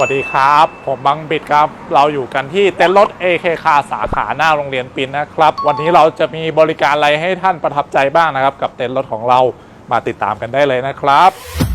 วัสดีครับ ผมบังบิดครับ เราอยู่กันที่เต็นท์รถ AK คาสาขาหน้าโรงเรียนปินนะครับ วันนี้เราจะมีบริการอะไรให้ท่านประทับใจบ้างนะครับ กับเต็นท์รถของเรามาติดตามกันได้เลยนะครับ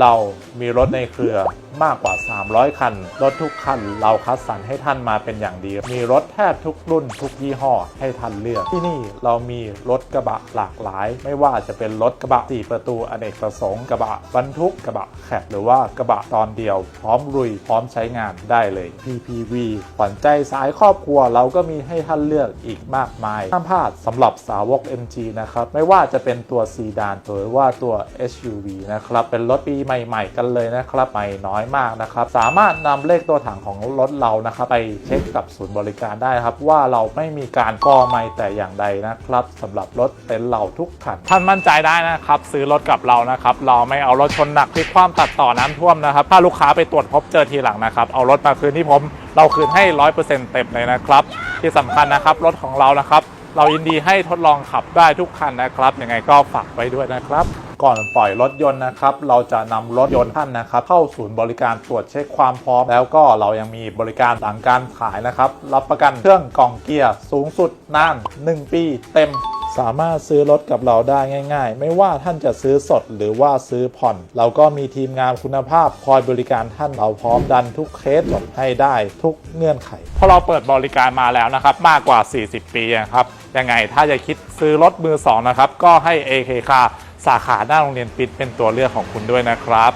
เรามีรถในเครือมากกว่า 300 คัน รถทุกคันเราคัดสรรให้ท่านมาเป็นอย่างดี มีรถแทบทุกรุ่นทุกยี่ห้อให้ท่านเลือก ที่นี่เรามีรถกระบะหลากหลาย ไม่ว่าจะเป็นรถกระบะ4ประตูอเนกประสงค์กระบะบรรทุกกระบะแคบหรือว่ากระบะตอนเดียว พร้อมลุยพร้อมใช้งานได้เลย PPV ขวัญใจสายครอบครัวเราก็มีให้ท่านเลือกอีกมากมายห้ามพลาดสำหรับสาวก MG นะครับไม่ว่าจะเป็นตัวซีดานหรือว่าตัว SUV นะครับเป็นรถปีใหม่ ๆ กันเลยนะครับใหม่น้อยมากนะครับสามารถนำเลขตัวถังของรถเรานะครับไปเช็คกับศูนย์บริการได้ครับว่าเราไม่มีการก่อไม่แต่อย่างใดนะครับสำหรับรถเต็นท์เราทุกคันท่านมั่นใจได้นะครับซื้อรถกับเรานะครับเราไม่เอารถชนหนักพลิกคว่ำตัดต่อน้ำท่วมนะครับถ้าลูกค้าไปตรวจพบเจอทีหลังนะครับเอารถมาคืนที่ผมเราคืนให้100%เต็มเลยนะครับ ที่สำคัญนะครับรถของเรานะครับ เรายินดีให้ทดลองขับได้ทุกคันนะครับยังไงก็ฝากไว้ด้วยนะครับ ก่อนปล่อยรถยนต์นะครับ เราจะนำรถยนต์ท่านนะครับ เข้าศูนย์บริการตรวจเช็คความพร้อม แล้วก็เรายังมีบริการหลังการขายนะครับ รับประกันเครื่องกล่องเกียร์สูงสุดนาน 1 ปีเต็มสามารถซื้อรถกับเราได้ง่าย ๆ ไม่ว่าท่านจะซื้อสดหรือว่าซื้อผ่อน เราก็มีทีมงานคุณภาพคอยบริการท่านเราพร้อมดันทุกเคสจบให้ได้ทุกเงื่อนไขพราะเราเปิดบริการมาแล้วนะครับ มากกว่า 40 ปีนะครับ ยังไงถ้าจะคิดซื้อรถมือสองนะครับ ก็ให้ AK คา สาขาหน้าโรงเรียนปิดเป็นตัวเลือกของคุณด้วยนะครับ